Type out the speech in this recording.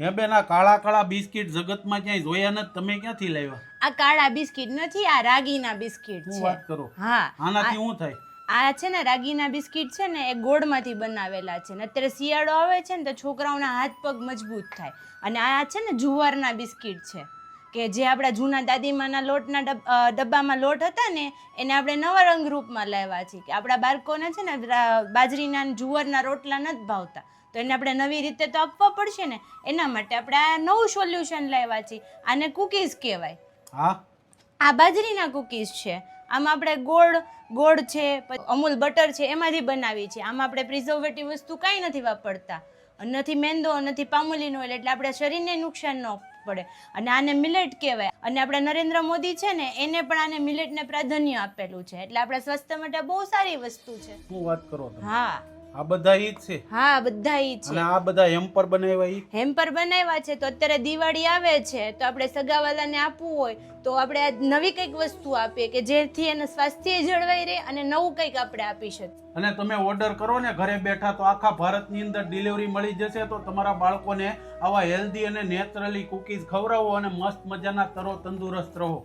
હે બેન આ કાળા કાળા બિસ્કિટ જગતમાં ક્યાંય જોયા નથી? તમે ક્યાંથી લાવ્યા? આ કાળા બિસ્કિટ નથી આ રાગીના બિસ્કિટ શું છે. વાત કરો? હા. આનાથી શું થાય? આ છે ને રાગીના બિસ્કિટ છે ને એ ગોળમાંથી બનાવેલા છે ને અત્યારે શિયાળો આવે છે ને તો છોકરાઓના હાથ પગ મજબૂત થાય. અને આ છે ને જુવારના બિસ્કિટ છે. કે જે આપણા જૂના દાદીમાના લોટના ડબ્બામાં લોટ હતા ને એને આપણે નવા રંગ રૂપમાં લાવ્યા છીએ. કે આપણા બાળકોને છે ને બાજરીના જુવારના રોટલા નથી ભાવતા. તો એને આપણે નવી રીતે તો આપવા પડશે ને એના માટે આપણે આ નવું સોલ્યુશન લાવ્યા છીએ. આને કુકીઝ કહેવાય. હા? આ બાજરીના કુકીઝ છે. આમાં આપણે ગોળ ગોળ છે અમૂલ બટર છે એમાંથી બનાવી છે આમાં આપણે પ્રિઝર્વેટિવ વસ્તુ કાંઈ નથી વાપરતા. નથી મેંદો નથી પામુલીનો ઓઇલ એટલે આપણા શરીરને નુકસાન ન પડે. અને આને મિલેટ કહેવાય. અને આપણે નરેન્દ્ર મોદી છે ને એને પણ આને મિલેટને પ્રાધાન્ય આપેલું છે. એટલે આપણા સ્વાસ્થ્ય માટે બહુ સારી વસ્તુ છે. શું વાત કરો હા. આ બધા ઈ જ છે? હા બધા ઈ છે. અને આ બધા હેમ્પર બનાવ્યા ઈ? હેમ્પર બનાવ્યા છે તો અત્યારે દિવાળી આવે છે તો આપણે સગાવાલાને આપવું હોય તો આપણે આ નવી કંઈક વસ્તુ આપીએ કે જેથી એને સ્વાસ્થ્ય જળવાઈ રહે અને નવું કંઈક આપણે આપી શકીએ. અને તમે ઓર્ડર કરો ને ઘરે બેઠા તો આખા ભારતની અંદર ડિલિવરી મળી જશે તો તમારા બાળકોને આવા હેલ્ધી અને નેચરલી કુકીઝ ખવડાવો અને મસ્ત મજાના તરો તંદુરસ્ત રહો.